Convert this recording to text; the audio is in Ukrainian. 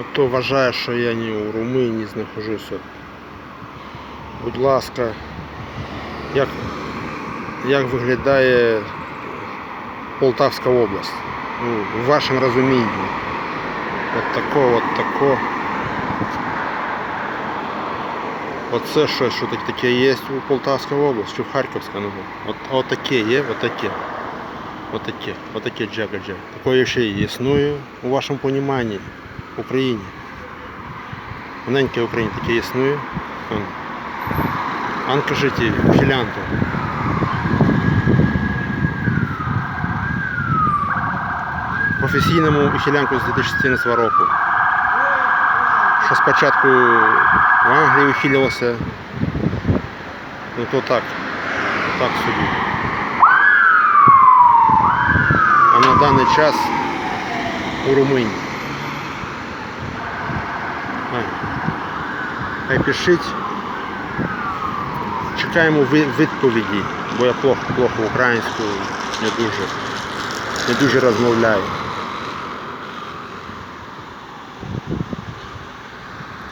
Хто вважає, що я не у Румунії знаходжуся. Будь ласка, як, як виглядає Полтавська область? Ну, в вашому розумінні. От тако, от тако. Оце що, що таке є у Полтавській області, чи в Харківській, ну, от, от таке є, от таке. От таке, от таке джага-джа. Такое ще існує у вашому поніманні Україні. Маленьке в Україні таке існує. Он. Анкажите філянту. Професійному ухилянку з 2014 року. Що спочатку в Англії ухилювався. Ну то так. Так собі. А на даний час у Румунії. Хай. Хай пишіть. Чекаємо відповіді, бо я плохо, плохо українською не дуже, не дуже розмовляю.